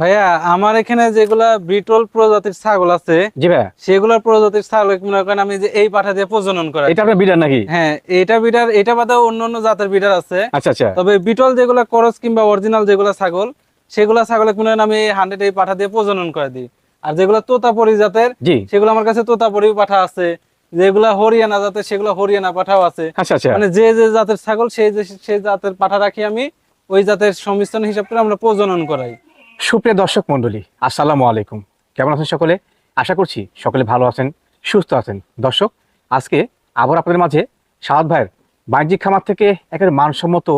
ভাইয়া আমার এখানে যেগুলা বিটল প্রজাতির ছাগল আছে জি ভাইয়া। সেগুলোর প্রজাতির ছাগল মনে করেন আমি যে এই পাঠা দিয়ে প্রজনন করাই? এটা আপনার বিডার নাকি? হ্যাঁ এটা বিটার এটা বাদেও অন্য অন্য জাতের বিটার আছে। আচ্ছা আচ্ছা। তবে বিটল যেগুলা করস কিংবা অরিজিনাল যেগুলা ছাগল সেগুলা ছাগল মনে করেন আমি হান্ড্রেড এই পাঠা দিয়ে প্রজনন করে দিই। আর যেগুলা তোতাপরি জাতের জি। সেগুলো আমার কাছে তোতাপরি পাঠা আছে। যেগুলা হরিয়ানা জাতের সেগুলো হরিয়ানা পাঠাও আছে। আচ্ছা আচ্ছা। মানে যে যে জাতের ছাগল সেই যে সেই জাতের পাঠা রাখি আমি ওই জাতের সংমিশ্রণ হিসাব করে আমরা প্রজনন করাই। সুপ্রিয় দর্শক মন্ডলী আসসালামু আলাইকুম। কেমন আছেন সকলে? আশা করছি সকলে ভালো আছেন সুস্থ আছেন। দর্শক আজকে আবার আপনাদের মাঝে সাহাদ ভাইয়ের বাণিজ্যিক খামার থেকে একেবারে মানসম্মত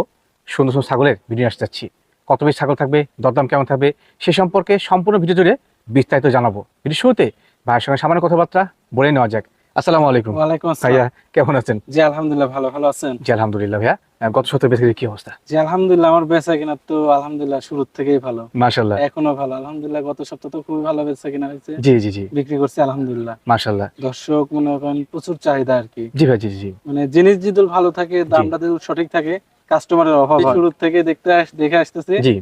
সুন্দর সুন্দর ছাগলের ভিডিও আসতে যাচ্ছি। কত বেশি ছাগল থাকবে দরদাম কেমন থাকবে সে সম্পর্কে সম্পূর্ণ ভিডিও জুড়ে বিস্তারিত জানাব। ভিডিও শুরুতে ভাইয়ের সঙ্গে সামান্য কথাবার্তা বলে নেওয়া যাক। আসসালামু আলাইকুম। ওয়ালাইকুম ভাইয়া কেমন আছেন? জি আলহামদুলিল্লাহ ভালো ভালো আছেন? জি আলহামদুলিল্লাহ ভাইয়া। গত সপ্তাহে বেশ কি অবস্থা? জি আলহামদুলিল্লাহ আমার বেচা কিনা তো আলহামদুলিল্লাহ শুরুর থেকেই ভালো। মাশাল্লাহ এখনও ভালো আলহামদুলিল্লাহ গত সপ্তাহ তো খুবই ভালো বেচা কিনা হয়েছে। জি জি জি। বিক্রি করছি আলহামদুলিল্লাহ। মাশাল্লাহ দর্শক মনে করেন প্রচুর চাহিদা আর কি। জি ভাই জি জি মানে জিনিস যদি ভালো থাকে দামটা যদি সঠিক থাকে কাস্টমারের অভাব শুরু শুরুর থেকে দেখতে দেখে আসতেছে। জি।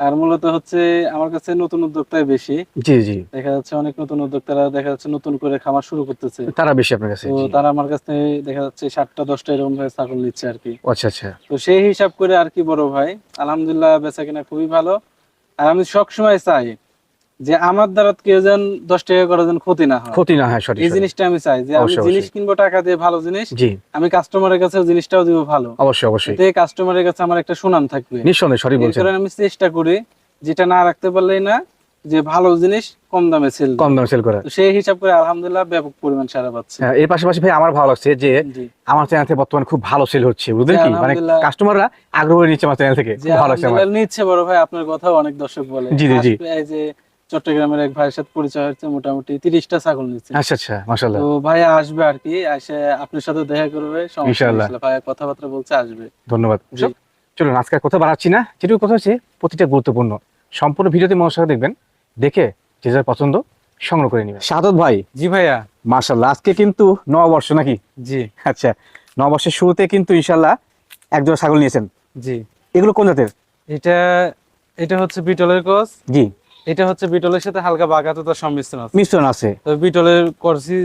আর মূলত হচ্ছে আমার কাছে নতুন উদ্যোক্তাই বেশি। জি জি। দেখা যাচ্ছে অনেক নতুন উদ্যোক্তারা দেখা যাচ্ছে নতুন করে খামার শুরু করতেছে। তারা বেশি আপনার কাছে তো তারা আমার কাছে দেখা যাচ্ছে সাতটা দশটা এরকম ভাবে ছাগল নিচ্ছে আর কি। আচ্ছা আচ্ছা। তো সেই হিসাব করে আর কি বড় ভাই। আলহামদুলিল্লাহ বেচা কিনা খুবই ভালো। আর আমি সবসময় চাই যে আমার দ্বারা কেউ যেন দশ টাকা করে যেন ক্ষতি না হয়। ক্ষতি না হয় সঠিক এই জিনিসটা আমি চাই যে আমি জিনিস কিনবো টাকা দিয়ে ভালো জিনিস জি। আমি কাস্টমারের কাছে জিনিসটাও দিব ভালো। অবশ্যই অবশ্যই। এতে কাস্টমারের কাছে আমার একটা সুনাম থাকবে। নিঃসন্দেহে সঠিক বলছেন। কারণে আমি চেষ্টা করি যেটা না রাখতে পারলেই না যে ভালো জিনিস কম দামে সেল কম দামে সেল করে। সেই হিসাব করে আলহামদুলিল্লাহ ব্যাপক পরিমাণ সারা পাচ্ছে। হ্যাঁ, এর পাশাপাশি ভাই আমার ভালো লাগছে যে আমার চ্যানেল থেকে বর্তমানে খুব ভালো সেল হচ্ছে বুঝলেন কি? মানে কাস্টমাররা আগ্রহ নিচ্ছে আমার চ্যানেল থেকে ভালো লাগছে আমার। নিচ্ছে বড় ভাই আপনার কথা অনেক দর্শক বলে। জি, জি। এই যে চট্টগ্রামের এক ভাইয়ের সাথে পরিচয় হচ্ছে মোটামুটি তিরিশটা ছাগল নিচ্ছে আচ্ছা আচ্ছা মাশাল্লাহ তো ভাইয়া আসবে আর কি এসে আপনার সাথে দেখা করবে। ইনশাআল্লাহ। ভাইয়া কথাবার্তা বলছে আসবে। ধন্যবাদ। চলুন আজকে কথা বাড়াচ্ছি না যেটুকু কথা হচ্ছে প্রতিটা গুরুত্বপূর্ণ। সম্পূর্ণ ভিডিওতে সাথে দেখবেন দেখে যে যার পছন্দ সংগ্রহ করে নেবেন। সাদত ভাই। জি ভাইয়া। মাশাল্লাহ আজকে কিন্তু নববর্ষ নাকি? জি। আচ্ছা নববর্ষের শুরুতে কিন্তু ইনশাল্লাহ একজন ছাগল নিয়েছেন। জি। এগুলো কোন জাতের? এটা এটা হচ্ছে বিটলের কস জি। এটা হচ্ছে বিটলের সাথে হালকা বাগাততার সংমিশ্রণ আছে। মিশ্রণ আছে। তো বিটলের করছি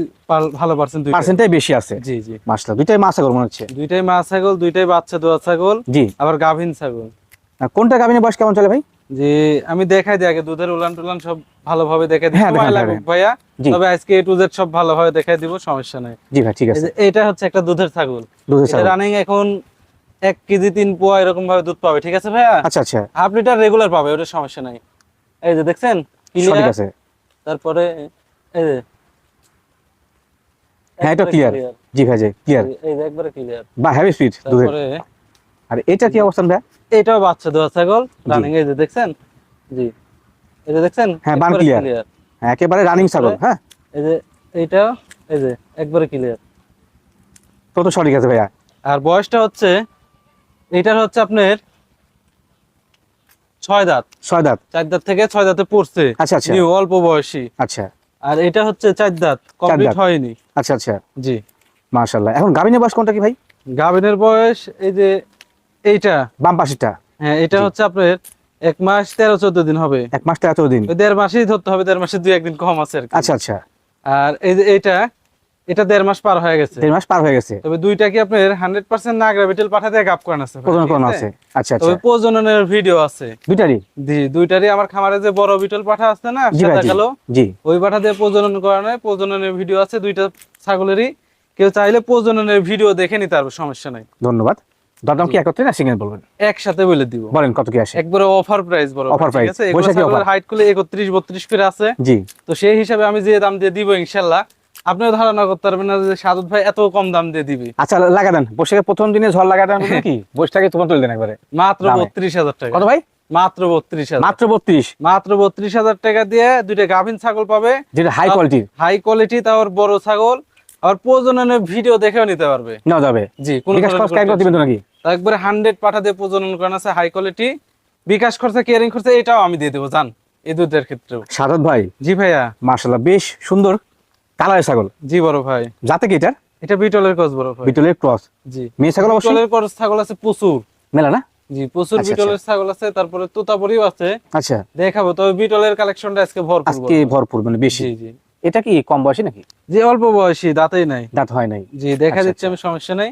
ভালো পার্সেন্ট দুইটা পার্সেন্টাই বেশি আছে। জি জি। মাশাল্লাহ দুইটাই মা ছাগল মনে হচ্ছে। দুইটাই মা ছাগল দুইটাই বাচ্চা দোয়া ছাগল জি। আবার গাভিন ছাগল। কোনটা গাভিনের বয়স কেমন চলে ভাই? যে আমি দেখাই দিই আগে দুধের উলান টুলান সব ভালোভাবে দেখাই দিই। হ্যাঁ, সময় লাগুক ভাইয়া। তবে আজকে এ টু জেড সব ভালোভাবে দেখাই দিব সমস্যা নাই। জি ভাই ঠিক আছে। এটা হচ্ছে একটা দুধের ছাগল। দুধের ছাগল। রানিং এখন এক কেজি তিন পোয়া এরকম ভাবে দুধ পাবে ঠিক আছে ভাইয়া? আচ্ছা আচ্ছা। হাফ লিটার রেগুলার পাবে ওটা সমস্যা নাই। এই যে দেখছেন? সঠিক আছে। তারপরে এই যে। হ্যাঁ এটা ক্লিয়ার জি ভাই জি ক্লিয়ার এই যে একবারে ক্লিয়ার বা হেভি স্পিড দুধের। তারপরে আর এটা কি অবস্থান ভাই এটাও বাচ্চা দোয়া ছাগল রানিং এই যে দেখছেন? জি। এই যে দেখছেন? হ্যাঁ, বান clear। হ্যাঁ, একেবারে রানিং ছাগল হ্যাঁ। এই যে এইটা এই যে একবারে ক্লিয়ার তো তো সঠিক আছে ভাইয়া। আর বয়সটা হচ্ছে এটার হচ্ছে আপনার ছয় দাঁত। ছয় দাঁত। চার দাঁত থেকে ছয় দাঁতে পড়ছে। আচ্ছা আচ্ছা। নিউ অল্প বয়সী। আচ্ছা। আর এটা হচ্ছে চার দাঁত কমপ্লিট হয়নি। আচ্ছা আচ্ছা। জি। মাশাল্লাহ এখন গাভিনের বয়স কোনটা কি ভাই? গাভিনের বয়স এই যে এইটা। বাম পাশেরটা। হ্যাঁ এটা হচ্ছে আপনার এক মাস তেরো চোদ্দ দিন হবে। এক মাস তেরো চোদ্দ দিন। দেড় মাসেই ধরতে হবে দেড় মাসে দুই একদিন কম আছে আচ্ছা আচ্ছা। আর এই যে এইটা এটা দেড় মাস পার হয়ে গেছে। দেড় মাস পার হয়ে গেছে। তবে দুইটা কি আপনার হান্ড্রেড পার্সেন্ট না গ্রাভিটেল পাঠাতে গাপ করান আছে? প্রজন ঠিক আছে? আচ্ছা আচ্ছা। তবে প্রজননের ভিডিও আছে। দুইটারই? জি দুইটারই আমার খামারে যে বড় বিটল পাঠা আছে না ভাই জি। ওই পাঠা দিয়ে প্রজনন করানো প্রজননের ভিডিও আছে দুইটা ছাগলেরই। কেউ চাইলে প্রজননের ভিডিও দেখে নিতে পারবে সমস্যা নাই। ধন্যবাদ। দরদাম কি একত্রে না সিঙ্গেল বলবেন? একসাথে বলে দিব। বলেন কত কি আসে? একবারে অফার প্রাইস বড় ঠিক price, আছে? এগুলো বৈশাখী ছাগলের offer। হাইট করলে 31 32 করে আছে। জি। তো সেই হিসাবে আমি যে দাম দিয়ে দিব ইনশাআল্লাহ আপনিও ধারণা করতে পারবেন না যে সাদত ভাই এত কম দাম দিয়ে দিবি। আচ্ছা লাগা দেন। বসে প্রথম দিনে ঝড় লাগা দেন কি? বসটাকে তোমার তুলে দেন একবারে। মাত্র বত্রিশ হাজার টাকা। কত ভাই? মাত্র বত্রিশ হাজার। মাত্র বত্রিশ। মাত্র বত্রিশ হাজার টাকা দিয়ে দুইটা গাভিন ছাগল পাবে। যেটা হাই কোয়ালিটির হাই কোয়ালিটি তার বড় ছাগল। আর প্রজননের ভিডিও দেখেও নিতে পারবে। নেওয়া যাবে। জি কোনো খরচ কাজ দিবেন নাকি? একবারে হান্ড্রেড পাঠা দিয়ে প্রজনন করানো আছে হাই কোয়ালিটি বিকাশ খরচা কেয়ারিং খরচা এটাও আমি দিয়ে দেবো জান। এই দুধের ক্ষেত্রেও। সাদত ভাই। জি ভাইয়া। মার্শাল্লাহ বেশ সুন্দর। কালারের ছাগল? জি বড় ভাই। যাতে কি এটার এটা বিটলের ক্রস বড় ভাই। বিটলের ক্রস? জি। মেয়ে ছাগল অবশ্যই? বিটলের ক্রস ছাগল আছে প্রচুর। মেলা না? জি প্রচুর আচ্ছা, বিটলের ছাগল আছে তারপরে তোতাপুরিও আছে। আচ্ছা। দেখাবো তবে বিটলের কালেকশনটা আজকে ভরপুর আজকে ভরপুর মানে বেশি। জি জি। এটা কি কম বয়সী নাকি? যে অল্প বয়সী দাঁতই নাই। দাঁত হয় নাই। জি দেখা যাচ্ছে আমি সমস্যা নাই।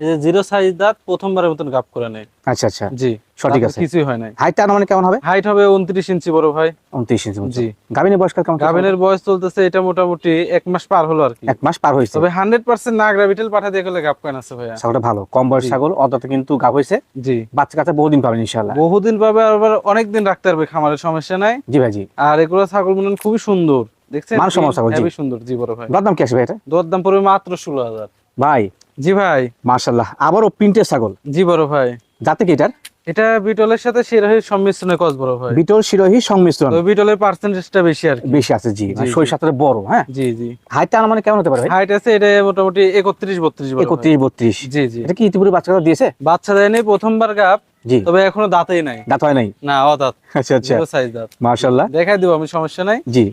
এই জিরো সাইজ দাঁত প্রথমবারের মতন গাপ করে নেয়। আচ্ছা আচ্ছা। জি। সঠিক আছে। কিছুই হয় নাই। হাইটটা মানে কেমন হবে? হাইট হবে উনত্রিশ ইঞ্চি বড় ভাই। উনত্রিশ ইঞ্চি জি। গাভিনের বয়সকাল কেমন গাভিনের বয়স চলতেছে এটা মোটামুটি এক মাস পার হলো আর কি। এক মাস পার হয়েছে। তবে হান্ড্রেড পার্সেন্ট নাগরা বিটেল পাঠা দিয়ে গেলে গাপ কয়েন আছে ভাইয়া। ছাগলটা ভালো। কম বয়স ছাগল অত কিন্তু গাভ হয়েছে। জি। বাচ্চা কাচ্চা বহুদিন পাবেন বহুদিন পাবে আবার অনেক দিন রাখতে পারবে খামারের সমস্যা নাই। জি ভাই জি। আর এগুলো ছাগল মনে খুবই সুন্দর। দেখছেন? ছাগল, জি। সুন্দর জি বড় ভাই। দরদাম কি আসবে এটা? দর দাম পড়বে মাত্র ষোলো হাজার। ভাই জি ভাই। মার্শাল্লাহ আবারও প্রিন্টের ছাগল। জি বড় ভাই। যাতে কি এটার? এটা বিটলের সাথে শিরোহির সম্মিশ্রণে কস বড় ভাই। বিটল শিরোহী সংমিশ্রণ। তো বিটলের পার্সেন্টেজটা বেশি আর বেশি আছে জি। শরীর সাথে বড় হ্যাঁ? জি জি। হাইটটা মানে কেমন হতে পারে হাইট আছে এটা মোটামুটি একত্রিশ বত্রিশ বড় ভাই। একত্রিশ বত্রিশ। জি জি। এটা কি ইতিপূর্বে বাচ্চা দিয়েছে? বাচ্চা দেয়নি প্রথমবার গাপ জি। তবে এখনও দাঁতেই নাই। দাঁত হয় নাই? না অদাঁত। আচ্ছা আচ্ছা। সাইজ দাঁত। মার্শাল্লাহ দেখাই দিব আমি সমস্যা নাই। জি।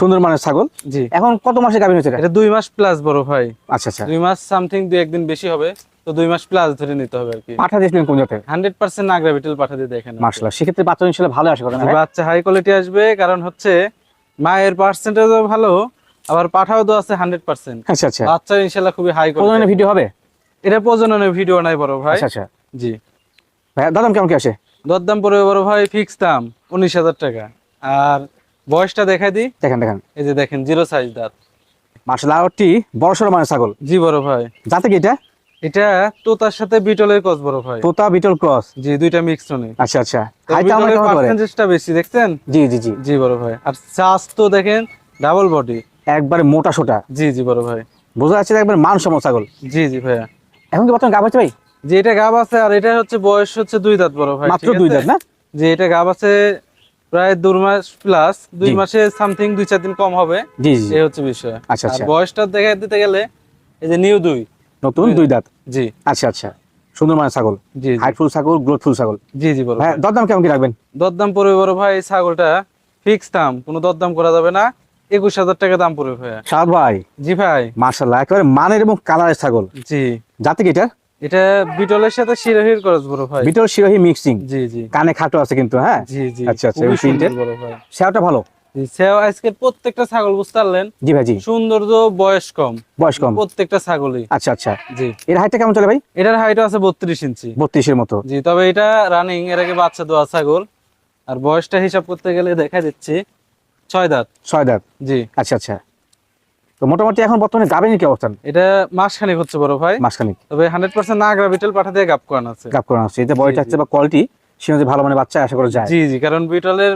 সুন্দর মানের ছাগল? জি। এখন কত মাসে গাভিন হচ্ছে এটা? দুই মাস প্লাস বড় ভাই। আচ্ছা আচ্ছা। দুই মাস সামথিং দুই একদিন বেশি হবে তো দুই মাস প্লাস ধরে নিতে হবে আর কি। পাঠা দিয়েছিলেন কোন জাতের? হান্ড্রেড পার্সেন্ট নাগরা বিটেল পাঠা দিয়ে দেখেন মার্শাল্লাহ সেক্ষেত্রে বাচ্চা ইনশাল্লাহ ভালো আশা করেন? বাচ্চা হাই কোয়ালিটি আসবে কারণ হচ্ছে মায়ের পার্সেন্টেজও ভালো আবার পাঠাও তো আছে আচ্ছা আচ্ছা। বাচ্চা খুবই হাই প্রজননের ভিডিও হবে? এটা প্রজননের ভিডিও নাই বড় ভাই। আচ্ছা আচ্ছা। জি। ভাই দাদাম কেমন কি আসে? দরদাম পড়বে বড় ভাই ফিক্স দাম উনিশ হাজার টাকা। আর বয়সটা দেখাই দিই। দেখেন দেখেন। এই যে দেখেন জিরো সাইজ দাঁত। আরটি বড় সড়ো মানের ছাগল। জি বড় ভাই। যাতে কি এটা? এটা তোতার সাথে বিটলের কস বড় ভাই। তোতা বিটল ক্রস জি দুইটা মিক্স নেই আচ্ছা আচ্ছা। হাইটটা আমরা কেমন হতে পার্সেন্টেজটা বেশি দেখছেন? জি জি জি। জি বড় ভাই। আর চাষ তো দেখেন ডাবল বডি একবারে মোটা সোটা। জি জি বড় ভাই। বোঝা যাচ্ছে একবার মান সম ছাগল। জি জি ভাইয়া। এখন কি বর্তমানে গাভ হচ্ছে ভাই? যে এটা গাব আছে আর এটা হচ্ছে বয়স হচ্ছে দুই দাঁত বড় ভাই মাত্র দুই দাঁত না? যে এটা গাব আছে প্রায় দু মাস প্লাস দুই মাসে সামথিং দুই চার দিন কম হবে। জি জি। এই হচ্ছে বিষয়। আচ্ছা, আচ্ছা। বয়সটা দেখা দিতে গেলে এই যে নিউ দুই। নতুন দুই দাঁত? জি। আচ্ছা আচ্ছা। সুন্দর মানের ছাগল। জি। হাইটফুল ছাগল গ্রোথফুল ছাগল। জি জি ভাই ভাই দরদাম কেমন কি রাখবেন? দরদাম পড়বে বড় ভাই এই ছাগলটা ফিক্স দাম কোনো দরদাম করা যাবে না। একুশ হাজার টাকা দাম পড়বে ভাইয়া। সাদ ভাই। জি ভাই। মার্শাল্লাহ একেবারে মানের এবং কালারের ছাগল। জি। যাতে কি এটা? এটা বিটলের সাথে শিরোহির খরচ বড় ভাই। বিটল শিরোহী মিক্সিং জি জি। কানে খাটো আছে কিন্তু হ্যাঁ? জি জি। আচ্ছা, আচ্ছা, printed? সুন্দর বড় ভাই। সেওটা ভালো? সেও প্রত্যেকটা ছাগল বুঝতে পারলেন? জি ভাই জি। সৌন্দর্য বয়স কম। বয়স কম। প্রত্যেকটা ছাগলই। আচ্ছা আচ্ছা। জি। এর হাইটটা কেমন চলে ভাই? এটার হাইট আছে বত্রিশ ইঞ্চি। বত্রিশের মতো। জি তবে এটা রানিং এর আগে বাচ্চা দেওয়া ছাগল। আর বয়সটা হিসাব করতে গেলে দেখা দিচ্ছি ছয় দাঁত। ছয় দাঁত। জি। আচ্ছা আচ্ছা। তো মোটামুটি এখন বর্তমানে গাবেনি কি অবস্থান? এটা মাসখানেক হচ্ছে বড় ভাই। মাসখানিক। তবে হান্ড্রেড পার্সেন্ট না বিটেল পাঠা দিয়ে গাপ করানো আছে। গাপ করানো হচ্ছে এটা বয়স থাকছে বা কোয়ালিটি সে অনুযায়ী ভালো মানে বাচ্চা আশা করা যায়। জি জি কারণ বিটলের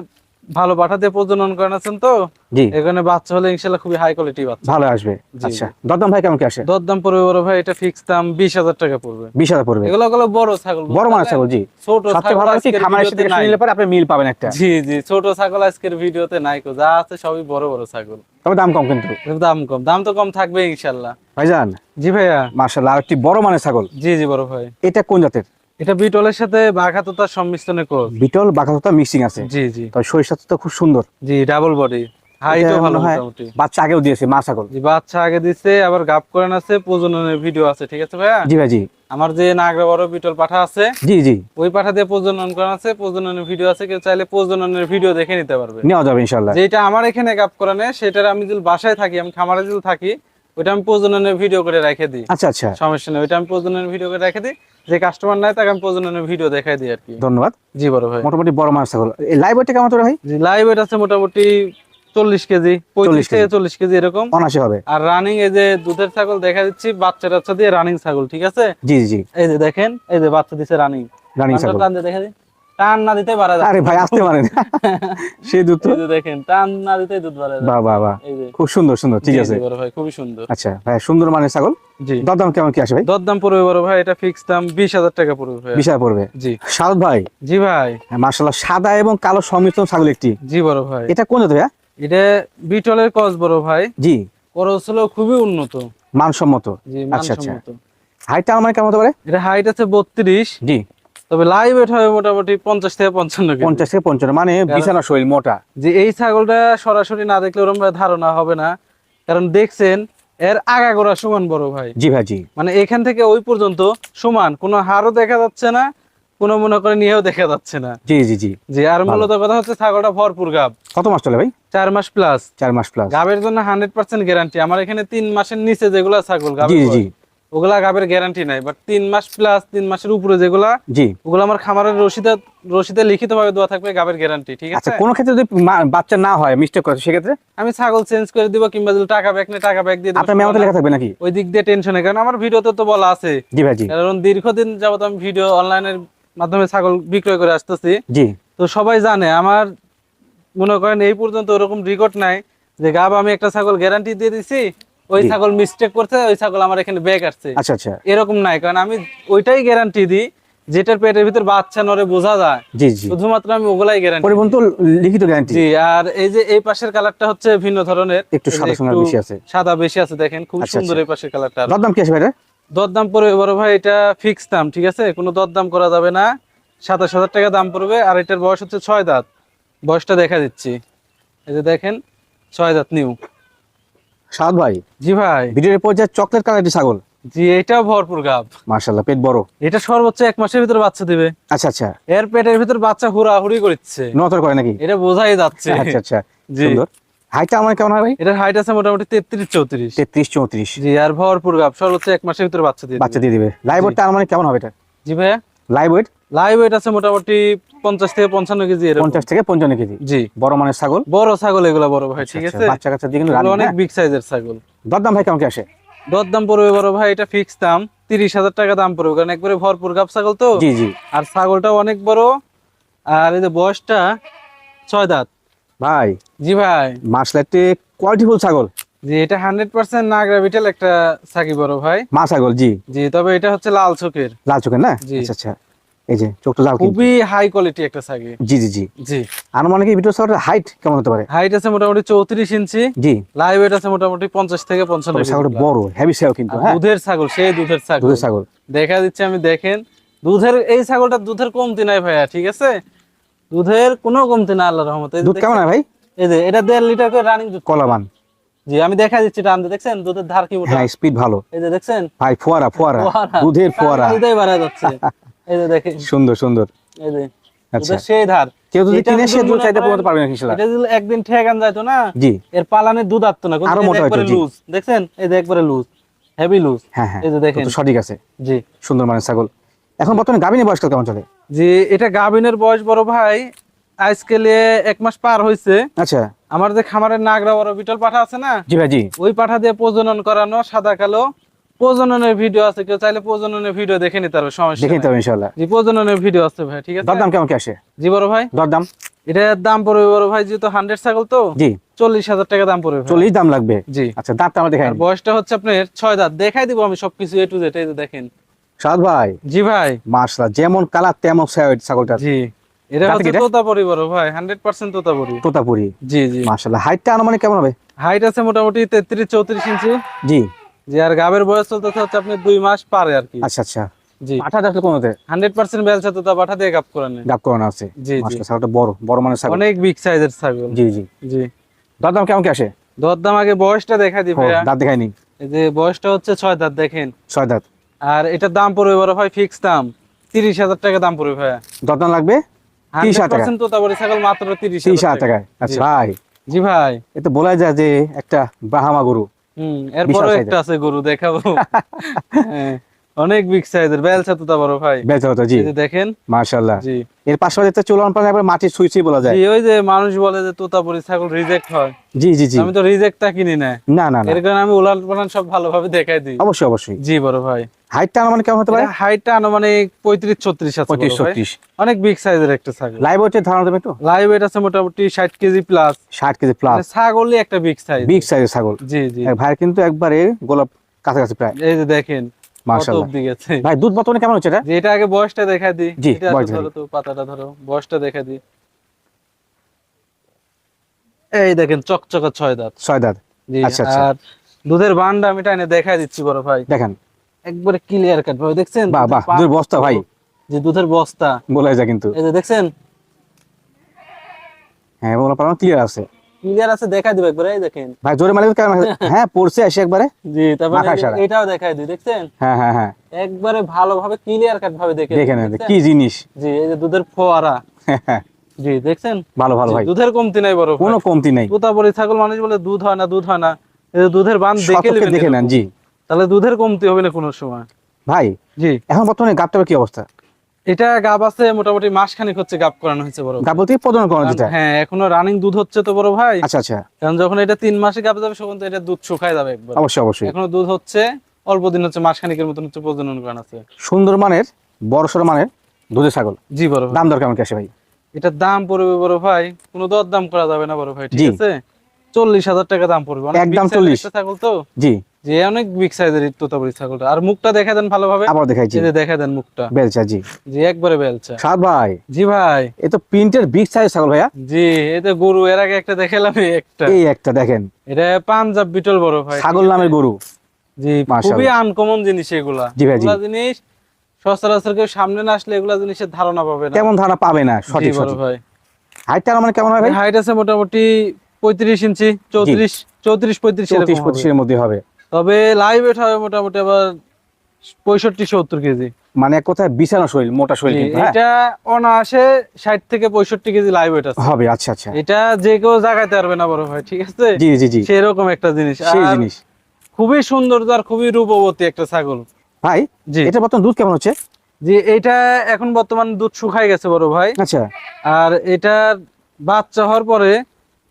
ভালো পাঠা দিয়ে প্রজনন করানো আছেন তো? জি। এখানে বাচ্চা হলে ইনশাল্লাহ খুবই হাই কোয়ালিটি বাচ্চা। ভালো আসবে। আচ্ছা দরদাম ভাই কেমন কি আসে? দরদাম পড়বে বড় ভাই এটা ফিক্স দাম বিশ হাজার টাকা পড়বে। বিশ হাজার পড়বে। এগুলো গুলো বড় ছাগল। বড় বুঝতে ছাগল জি। ছোট ছাগল ভালো আজকের খামার এসে দেখে। নিলে পরে আপনি মিল পাবেন একটা। জি জি ছোট ছাগল আজকের ভিডিওতে নাই কো। যা আছে সবই বড় বড় ছাগল। তবে দাম কম কিন্তু। দাম কম। দাম তো কম থাকবে ইনশাল্লাহ। ভাইজান জি ভাইয়া। মার্শাল্লাহ আর একটি বড় মানের ছাগল। জি জি বড় ভাই। এটা কোন জাতের? এটা বিটলের সাথে বাঘাততার সংমিশ্রণে কোচ বিটল বাঘাততা মিক্সিং আছে। জি জি। শরীর স্বাস্থ্য তো খুব সুন্দর। জি ডাবল বডি। হাইটও ভালো মোটামুটি। বাচ্চা আগেও দিয়েছে মা ছাগল জি বাচ্চা আগে দিচ্ছে আবার গাপ করেন আছে প্রজননের ভিডিও আছে ঠিক আছে ভাইয়া? জি ভাই জি। আমার যে নাগরা বড় বিটল পাঠা আছে জি জি। ওই পাঠা দিয়ে প্রজনন করা আছে প্রজননের ভিডিও আছে কেউ চাইলে প্রজননের ভিডিও দেখে নিতে পারবে। নেওয়া যাবে ইনশাল্লাহ যেটা আমার এখানে করানে সেটার আমি যদি বাসায় থাকি আমি খামারে যদি থাকি ওইটা আমি প্রজননের ভিডিও করে রেখে দিই। আচ্ছা আচ্ছা। সমস্যা নেই ওইটা আমি প্রজননের ভিডিও করে রেখে দিই। যে কাস্টমার নাই তাকে আমি প্রজননের ভিডিও দেখাই দিই আর কি। ধন্যবাদ। জি বড় ভাই। মোটামুটি বড় মাছ ছাগল। এই লাইভ ওয়েটটা কেমন তোরা ভাই? জি লাইভ ওয়েট আছে মোটামুটি চল্লিশ কেজি পঁয়ত্রিশ থেকে চল্লিশ কেজি এরকম। অনাশি হবে। আর রানিং এই যে দুধের ছাগল দেখা দিচ্ছি বাচ্চা টাচ্চা দিয়ে রানিং ছাগল ঠিক আছে? জি জি এই যে দেখেন এই যে বাচ্চা দিছে রানিং রানিং ছাগল। দেখা দিই। টান না দিতে পারা আরে ভাই আসতে পারেন সেই দুধ তো? দেখেন টান না দিতে দুধ যায়। বাহ বাহ বাহ। খুব সুন্দর সুন্দর ঠিক আছে। ভাই খুবই সুন্দর। আচ্ছা ভাই সুন্দর মানের ছাগল। জি। দরদাম কেমন কি আসে ভাই? দরদাম পড়বে বড় ভাই এটা ফিক্স দাম বিশ হাজার টাকা পড়বে ভাই। বিষয় পড়বে। জি। সাদ ভাই। জি ভাই। মার্শাল্লাহ সাদা এবং কালো সংমিশ্রণ ছাগল একটি। জি বড় ভাই। এটা কোন ভাইয়া এটা বিটলের কস বড় ভাই। জি। হলো খুবই উন্নত। মানসম্মত। জি আচ্ছা, আচ্ছা। মানসম্মত। হাইটটা আমার কেমন হতে পারে? এটা হাইট আছে বত্রিশ। জি। তবে লাইভ ওয়েট হবে মোটামুটি পঞ্চাশ থেকে পঞ্চান্ন পঞ্চাশ থেকে পঞ্চান্ন মানে বিছানা শরীর মোটা। যে এই ছাগলটা সরাসরি না দেখলে ওরকম ধারণা হবে না। কারণ দেখছেন এর আগাগোড়া সমান বড় ভাই। জি ভাই জি। মানে এখান থেকে ওই পর্যন্ত সমান কোনো হাড়ও দেখা যাচ্ছে না কোনো মনে করে নিয়েও দেখা যাচ্ছে না। জি জি জি। জি আর মূলত কথা হচ্ছে ছাগলটা ভরপুর গাব। কত মাস চলে ভাই? চার মাস প্লাস চার মাস প্লাস গাবের জন্য হান্ড্রেড পার্সেন্ট গ্যারান্টি আমার এখানে তিন মাসের নিচে যেগুলা ছাগল জি গাবের জি। বয়স, ওগুলা গাবের গ্যারান্টি নাই বাট তিন মাস প্লাস তিন মাসের উপরে যেগুলা জি। ওগুলো আমার খামারের রসিদে রসিদে লিখিত ভাবে দেওয়া থাকবে গাবের গ্যারান্টি ঠিক আচ্ছা আছে? কোনো ক্ষেত্রে যদি বাচ্চা না হয় মিস্টেক করে সেক্ষেত্রে? আমি ছাগল চেঞ্জ করে দিব কিংবা যদি টাকা ব্যাক নেই টাকা ব্যাক দিয়ে দিব আপনার মেমোতে লেখা থাকবে নাকি? ওই দিক দিয়ে টেনশনে কারণ আমার ভিডিওতে তো বলা আছে। জি ভাই জি। কারণ দীর্ঘদিন যাবত আমি ভিডিও অনলাইনের মাধ্যমে ছাগল বিক্রয় করে আসতেছি। জি। তো সবাই জানে আমার মনে করেন এই পর্যন্ত ওরকম রেকর্ড নাই যে গাব আমি একটা ছাগল গ্যারান্টি দিয়ে দিছি ওই ছাগল মিস্টেক করছে ওই ছাগল আমার এখানে ব্যাগ আসছে। আচ্ছা আচ্ছা। এরকম নাই কারণ আমি ওইটাই গ্যারান্টি দিই যেটার পেটের ভিতর বাচ্চা নরে বোঝা যায়। জি জি। শুধুমাত্র আমি ওগুলাই গ্যারান্টি পরিবহন তো লিখিত গ্যারান্টি জি আর এই যে এই পাশের কালারটা হচ্ছে ভিন্ন ধরনের। একটু সাদা একটু বেশি আছে। সাদা বেশি আছে দেখেন খুব আচ্ছা, সুন্দর আচ্ছা। এই পাশের কালারটা দরদাম কি আছে ভাই এটা? দরদাম পড়বে বড় ভাই এটা ফিক্স দাম ঠিক আছে? কোনো দরদাম করা যাবে না। সাতাশ হাজার টাকা দাম পড়বে আর এটার বয়স হচ্ছে ছয় দাঁত। বয়সটা দেখা দিচ্ছি। এই যে দেখেন ছয় দাঁত নিউ সাদ ভাই জি ভাই। ভিডিওর পর্যায়ে চকলেট কালারটি ছাগল। জি এটাও ভরপুর গাব। মার্শাল্লাহ পেট বড়। এটা সর্বোচ্চ এক মাসের ভিতরে বাচ্চা দিবে। আচ্ছা আচ্ছা। এর পেটের ভিতর বাচ্চা হুড়াহুড়ি করছে নতর করে নাকি? এটা বোঝাই যাচ্ছে। আচ্ছা আচ্ছা। জি। সুন্দর। হাইটটা আমার কেমন হয় ভাই? এটার হাইট আছে মোটামুটি তেত্রিশ চৌত্রিশ। তেত্রিশ চৌত্রিশ। জি আর ভরপুর গাব। সর্বোচ্চ এক মাসের ভিতরে বাচ্চা দিয়ে বাচ্চা দিয়ে দিবে। লাইভ ওয়েটটা আমার কেমন হবে এটা? জি ভাইয়া? লাইভ ওয়েট লাইভ ওয়েট আছে মোটামুটি পঞ্চাশ থেকে পঞ্চান্ন কেজি এরকম। পঞ্চাশ থেকে পঞ্চান্ন কেজি। জি। বড় মানের ছাগল? বড় ছাগল এগুলা বড় ভাই ঠিক আচ্ছা, আছে? বাচ্চা কাচ্চা দিয়ে কিন্তু অনেক বিগ সাইজের ছাগল। দরদাম ভাই কেমন কি আসে? দর দাম পড়বে বড় ভাই এটা ফিক্স দাম তিরিশ হাজার টাকা দাম পড়বে কারণ একবারে ভরপুর গাব ছাগল তো। জি জি। আর ছাগলটাও অনেক বড় আর এই যে বয়সটা ছয় দাঁত। ভাই জি ভাই। মাসলাইটে কোয়ালিটিফুল ছাগল। জি এটা হান্ড্রেড পার্সেন্ট না গ্রাভিটাল একটা বড় ভাই। মা ছাগল জি। জি তবে এটা হচ্ছে লাল চোখের। লাল চোখের না? আচ্ছা আচ্ছা। এই যে চোখটা লাল খুবই হাই কোয়ালিটি একটা জি জি জি। জি। আনুমানিক ভিডিও হাইট কেমন হতে পারে? হাইট আছে মোটামুটি চৌত্রিশ ইঞ্চি। জি। লাইভ ওয়েট আছে মোটামুটি পঞ্চাশ থেকে পঞ্চান্ন তবে কেজি বড় হেভি ছাগল কিন্তু হ্যাঁ? দুধের ছাগল সেই দুধের ছাগল। দুধের ছাগল। দেখা দিচ্ছে আমি দেখেন। দুধের এই ছাগলটা দুধের কমতি নাই ভাইয়া ঠিক আছে? দুধের কোনো কমতি না আল্লাহর রহমতে। দুধ কেমন ভাই? এই যে এটা দেড় লিটার করে রানিং দুধ। কলাবান। জি আমি দেখা দিচ্ছি টানতে দেখছেন? দুধের ধার কি উঠা হ্যাঁ স্পিড ভালো। এই যে দেখছেন? ভাই ফোয়ারা ফোয়ারা। দুধের ফোয়ারা। দুধেই বাড়া যাচ্ছে। এই যে দেখেন। সুন্দর সুন্দর। এই যে আচ্ছা। সেই ধার। কেউ যদি কিনে সে দুধ মনে চাইতে করেন- পারবে না ইনশাল্লাহ এটা যদি একদিন ঠেকান যাইতো না জি। এর পালানের দুধ আসতো না। আরও মোটা হইতো, লুজ দেখছেন? এই যে একবারে লুজ হেভি লুজ হ্যাঁ হ্যাঁ। এই যে দেখেন। সঠিক আছে। জি। সুন্দর মানের ছাগল। এখন বর্তমানে গাভিনী বয়সকাল কেমন চলে? যে এটা গাভিনের বয়স বড় ভাই আজকালে এক মাস পার হয়েছে আচ্ছা। আমার যে খামারের নাগরা বড় বিটল পাঠা আছে না? জি ভাই জি ওই পাঠা দিয়ে প্রজনন করানো সাদা কালো। প্রজননের ভিডিও আছে কেউ চাইলে প্রজননের ভিডিও দেখে নিতে পারবে সমস্যা দেখে নিতে নাই। হবে জি প্রজননের ভিডিও আছে ভাই ঠিক আছে? দরদাম কেমন কি আসে? জি বড় ভাই। দরদাম? এটার দাম পড়বে বড় ভাই যেহেতু হান্ড্রেড ছাগল তো জি। চল্লিশ হাজার টাকা দাম পড়বে চল্লিশ দাম লাগবে? জি। আচ্ছা দাঁতটা আমার দেখাই বয়সটা হচ্ছে আপনার ছয় দাঁত। দেখাই দিব আমি সবকিছু এ টু জেড এই যে দেখেন। সাদ ভাই। জি ভাই। মার্শাল যেমন কালার তেমন সাইড ছাগলটা জি। এটা হচ্ছে তোতাপুরি বড় ভাই হান্ড্রেড পার্সেন্ট তোতাপুরি। তোতাপুরি। জি জি। মার্শাল্লাহ হাইটটা আনুমানিক কেমন হবে? হাইট আছে মোটামুটি তেত্রিশ চৌত্রিশ ইঞ্চি। জি। জি আর গাবের বয়স চলতেছে হচ্ছে আপনি দুই মাস পারে আর কি। আচ্ছা আচ্ছা। জি। পাঠা দেখলে কোন হতে? হান্ড্রেড বেলচা তোতা পাঠা দিয়ে গাপ করানো। গাপ করানো আছে। জি জি। ছাগলটা বড় বড় মানের ছাগল। অনেক বিগ সাইজের ছাগল। জি জি। জি। দরদাম কেমন কি আসে? আগে বয়সটা দেখা ও, দিবে দাঁত এই যে বয়সটা হচ্ছে ছয় দাঁত দেখেন। ছয় দাঁত। আর এটার দাম পড়বে বড় ভাই ফিক্স দাম। তিরিশ হাজার টাকা দাম পড়বে ভাইয়া। দরদাম লাগবে? তিরিশ হাজার টাকা। পার্সেন্ট ছাগল মাত্র তিরিশ তিরিশ হাজার টাকায়। আচ্ছা ভাই। জি ভাই। এটা তো বলা যায় যে একটা বাহামা গরু। হুম এরপরও একটা আছে গরু দেখাবো। হ্যাঁ, অনেক বিগ সাইজের বেলচা তোতা বড় ভাই। জি। দেখেন। জি। এর পাশাপাশি একটা চুলান পান একবার মাটির সুই সুই বলা যায়। জি ওই যে মানুষ বলে যে তোতাপুরি ছাগল রিজেক্ট হয়। জি জি জি। আমি তো রিজেক্টটা কিনি না। না না না। এর কারণে আমি উলান পালান সব ভালোভাবে দেখাই দিই। অবশ্যই অবশ্যই। জি বড় ভাই। হাইটটা আনুমানিক কেমন হতে পারে? হাইটটা আনুমানিক পঁয়ত্রিশ ছত্রিশ আছে পঁয়ত্রিশ বড় ভাই। ছত্রিশ। অনেক বিগ সাইজের একটা ছাগল। লাইভ ওয়েটের ধারণা লাইভ ওয়েট আছে মোটামুটি ষাট কেজি প্লাস ষাট কেজি প্লাস ছাগলই একটা বিগ সাইজ বিগ সাইজের ছাগল। জি জি। ভাই কিন্তু একবারে গোলাপ কাছাকাছি প্রায়। এই যে দেখেন। ভাই দুধ বর্তমানে কেমন হচ্ছে এটা? এটা আগে বয়সটা দেখা জি, ধরো তো পাতাটা ধরো বয়সটা দেখা এই দেখেন চকচকা ছয় দাঁত। ছয় দাঁত। আচ্ছা, আচ্ছা। আর দুধের বান্ডা আমি টাইনে দেখাই দিচ্ছি বড় ভাই। দেখেন। একবারে ক্লিয়ার কাট ভাই দেখছেন? বাহ, দুধের বাহ, দুধের বস্তা ভাই। যে দুধের বস্তা। বলা যায় কিন্তু। এই যে দেখছেন? হ্যাঁ বলা ক্লিয়ার আছে। ক্লিয়ার আছে দেখাই দিবে একবারে এই দেখেন। ভাই জোরে মালিক কেমন হ্যাঁ পড়ছে এসে একবারে। জি তারপরে। এটাও দেখাই দিই দেখছেন? হ্যাঁ হ্যাঁ হ্যাঁ। একবারে ভালোভাবে ক্লিয়ার কাট ভাবে দেখে দেখে নেন দেখছেন? কি জিনিস। জি এই যে দুধের ফোয়ারা। জি দেখছেন? ভালো ভালো ভাই। দুধের কমতি নাই বড় কোনো কমতি নাই। তোতাপুরি ছাগল মানুষ বলে দুধ হয় না দুধ হয় না। এই যে দুধের বান দেখে দেখে নেন জি। তাহলে দুধের কমতি হবে না কোনো সময়। ভাই জি। এখন বর্তমানে গাবটার কি অবস্থা? এটা গাব আছে মোটামুটি মাস খানিক হচ্ছে গাব করানো হয়েছে বড় গাব বলতে করানো যেটা? হ্যাঁ এখনও রানিং দুধ হচ্ছে তো বড় ভাই। আচ্ছা আচ্ছা। কারণ যখন এটা তিন মাসে গাব যাবে তখন তো এটা দুধ শুকায় যাবে একবার। অবশ্যই অবশ্যই। এখনও দুধ হচ্ছে অল্প দিন হচ্ছে মাস খানিকের মতন হচ্ছে প্রজনন করানো আছে। সুন্দর মানের বড় সড়ো মানের দুধের ছাগল। জি বড় দাম দর কেমন ভাই? এটার দাম পড়বে বড় ভাই কোনো দর দাম করা যাবে না বড় ভাই ঠিক আছে? চল্লিশ হাজার টাকা দাম পড়বে। একদম 40 ছাগল তো। জি। যে অনেক বিগ সাইজের তোতাপুরি ছাগলটা। আর মুখটা দেখা দেন ভালোভাবে। আবার দেখাই জি যে দেখা দেন মুখটা। বেলচা জি। জি একবারে বেলচা। সাদ ভাই। জি ভাই। এ তো প্রিন্টের বিগ সাইজ ছাগল ভাইয়া। জি এই তো গরু এর আগে একটা দেখালাম এই একটা। এই একটা দেখেন। এটা পাঞ্জাব বিটল বড় ভাই। ছাগল নামের গরু। জি খুবই আনকমন জিনিস এগুলা। জি ভাই, এগুলা জিনিস সচরাচর কেউ সামনে না আসলে এগুলা জিনিসের ধারণা পাবে না। কেমন ধারণা পাবে না সঠিক সঠিক। ভাই। হাইটটা মানে কেমন হবে ভাই? হাইট আছে মোটামুটি পঁয়ত্রিশ ইঞ্চি চৌত্রিশ চৌত্রিশ পঁয়ত্রিশ। পঁচিশের মধ্যে হবে। তবে লাইভ ওয়েট হবে মোটামুটি আবার পঁয়ষট্টি সত্তর কেজি। মানে এক কথায়? বিছানো শরীর মোটা শরীর হ্যাঁ? এটা অনায়াসে ষাট থেকে পঁয়ষট্টি কেজি লাইভ আছে। হবে আচ্ছা আচ্ছা। এটা যে কেউ জাগাইতে পারবে না বড় ভাই ঠিক আছে? জি জি জি। সেরকম একটা জিনিস। সেই জিনিস। খুবই সুন্দর আর খুবই রূপবতী একটা ছাগল। ভাই জি। এটা বর্তমান দুধ কেমন হচ্ছে? জি এটা এখন বর্তমান দুধ শুকাই গেছে বড় ভাই। আচ্ছা। আর এটার বাচ্চা হওয়ার পরে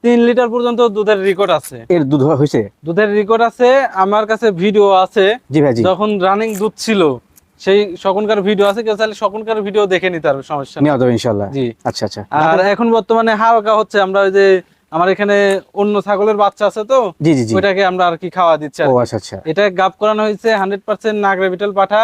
তিন লিটার পর্যন্ত দুধের রেকর্ড আছে। এর দুধ হয়েছে? দুধের রেকর্ড আছে আমার কাছে ভিডিও আছে। যখন রানিং দুধ ছিল সেই সকনকার ভিডিও আছে কেউ চাইলে সকনকার ভিডিও দেখে নিতে পারবে সমস্যা নেই। নেওয়া যাবে ইনশাল্লাহ জি। আচ্ছা আচ্ছা। আর এখন বর্তমানে হালকা হচ্ছে আমরা ওই যে আমার এখানে অন্য ছাগলের বাচ্চা আছে তো জি জি ওইটাকে আমরা আর কি খাওয়া দিচ্ছি ও আচ্ছা আচ্ছা। এটা গাপ করানো হয়েছে হান্ড্রেড পার্সেন্ট নাগরা বিটল পাঠা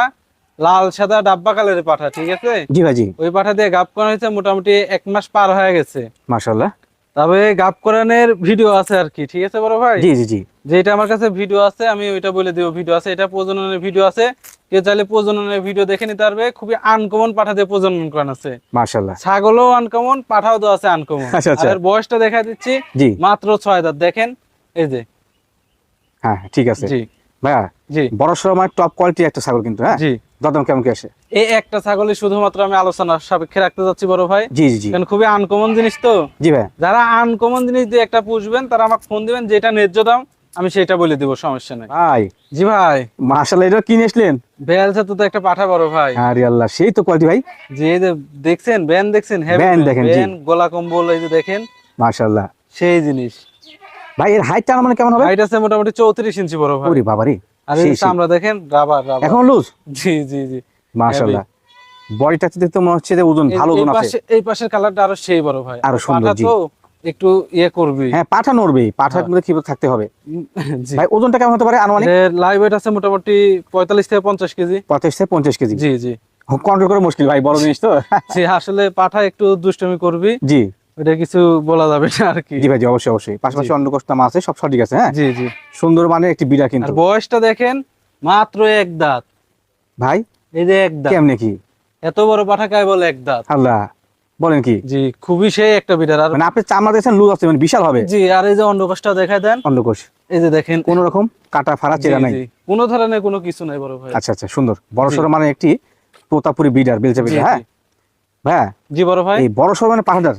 লাল সাদা ডাব্বা কালের পাঠা ঠিক আছে? জি ভাই জি। ওই পাঠা দিয়ে গাপ করানো হয়েছে মোটামুটি এক মাস পার হয়ে গেছে। মাশাল্লাহ তবে গাপ করানোর ভিডিও আছে আর কি ঠিক আছে বড় ভাই? জি জি জি। যেটা আমার কাছে ভিডিও আছে আমি ওইটা বলে দিব ভিডিও আছে এটা প্রজননের ভিডিও আছে। কেউ চাইলে প্রজননের ভিডিও দেখে নিতে পারবে খুবই আনকমন পাঠা দিয়ে প্রজনন করানো আছে। মাশাল্লাহ ছাগলও আনকমন পাঠাও তো আছে আনকমন আচ্ছা, আচ্ছা। আর বয়সটা দেখা দিচ্ছি জি। মাত্র ছয় দাঁত দেখেন এই যে। হ্যাঁ হ্যাঁ, ঠিক আছে। জি। ভাইয়া জি। বড় সড়ো টপ কোয়ালিটি একটা ছাগল কিন্তু হ্যাঁ? জি। দাদাম কেমন কি আসে এই একটা ছাগলই শুধুমাত্র আমি আলোচনা সাপেক্ষে রাখতে যাচ্ছি বড় ভাই। জি জি কারণ খুবই আনকমন জিনিস তো। জি ভাই যারা আনকমন জিনিস দিয়ে একটা পুষবেন তারা আমাকে ফোন দিবেন যেটা ন্যায্য দাম আমি সেটা বলে দিব সমস্যা নেই। ভাই। জি ভাই। মাশাল্লাহ এটা কিনে আসলেন? তো একটা পাঠা বড় ভাই। আরে আল্লাহ সেই তো কোয়ালিটি ভাই। যে দেখছেন ব্যান দেখছেন ব্যান দেখেন, জি। ব্যান গোলা কম্বল এই যে দেখেন। মাশাল্লাহ সেই জিনিস। ভাই এর হাইটটা মানে কেমন হবে? হাইট আছে মোটামুটি চৌত্রিশ ইঞ্চি বড় ভাই। ওরে বাবারে আর এই চামড়া দেখেন রাবার রাবার এখন লুজ জি জি জি। মাশাল্লাহ বডিটা দেখতে মনে হচ্ছে যে ওজন ভালো ওজন আছে। এই পাশের কালারটা আরও সেই বড় ভাই। আরও সুন্দর, জি। একটু ইয়ে করবি। হ্যাঁ পাঠা নড়বে পাঠার মধ্যে কি থাকতে হবে? জি। ভাই ওজনটা কেমন হতে পারে আনুমানিক? লাইভ ওয়েট আছে মোটামুটি পঁয়তাল্লিশ থেকে পঞ্চাশ কেজি। পঁচিশ থেকে পঞ্চাশ কেজি। জি জি। কন্ট্রোল করে মুশকিল ভাই বড় জিনিস তো। জি আসলে পাঠা একটু দুষ্টমি করবি। জি। ওটা কিছু বলা যাবে না আর কি। জি ভাই অবশ্যই অবশ্যই। পাশাপাশি অন্য কষ্ট নাম আছে সব সঠিক আছে হ্যাঁ? জি জি। সুন্দর মানে একটি বিড়া কিন্তু। বয়সটা দেখেন মাত্র এক দাঁত। ভাই? এই যে এক দাঁত। কেমনে কি? এত বড় পাঠা কায় বলে এক দাঁত। আল্লাহ বলেন কি? জি খুবই সেই একটা বিটার আর মানে আপনি চামড়া দিয়েছেন লুজ আছে মানে বিশাল হবে। জি আর এই যে অন্ডকোষটা দেখায় দেন। অন্ডকোষ এই যে দেখেন। কোন রকম কাটা ফাড়া চেরা নাই। কোনো ধরনের কোনো কিছু নাই বড় ভাই। আচ্ছা আচ্ছা সুন্দর। বড়। সড়ো মানে একটি তোতাপুরি বিডার বেলচা বিডার হ্যাঁ? জি। জি বড় ভাই। এই বড় সড়ো মানে পাহাড়ার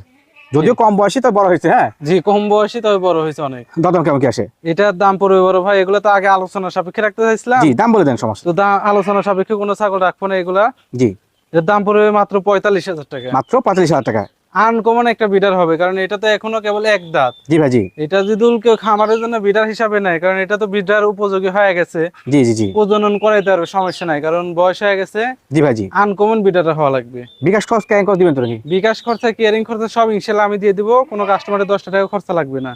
যদিও কম বয়সী তো বড় হয়েছে হ্যাঁ? জি কম বয়সী তবে বড় হয়েছে অনেক। দাদা কেমন কি আসে এটার দাম পড়বে বড় ভাই এগুলো তো আগে আলোচনার সাপেক্ষে রাখতে চাইছিলাম। জি দাম বলে দেন সমস্যা। তো দাম আলোচনার সাপেক্ষে কোনো ছাগল রাখব না এগুলা। জি। এর দাম পড়বে মাত্র পঁয়তাল্লিশ হাজার টাকা। মাত্র পঁয়তাল্লিশ হাজার টাকা। আনকমন একটা বিডার হবে কারণ এটা তো এখনও কেবল এক দাঁত। জি ভাই জি। এটা যদি কেউ খামারের জন্য বিডার হিসাবে নেয় কারণ এটা তো বিডার উপযোগী হয়ে গেছে। জি জি জি। প্রজনন করাইতে পারবে সমস্যা নাই কারণ বয়স হয়ে গেছে। জি ভাই জি। আনকমন বিডার হওয়া লাগবে। বিকাশ খরচ কেন করে দিবেন তো নাকি বিকাশ খরচা কেয়ারিং খরচা সব ইনশাল্লাহ আমি দিয়ে দিব কোনো কাস্টমারের দশটা টাকা খরচা লাগবে না।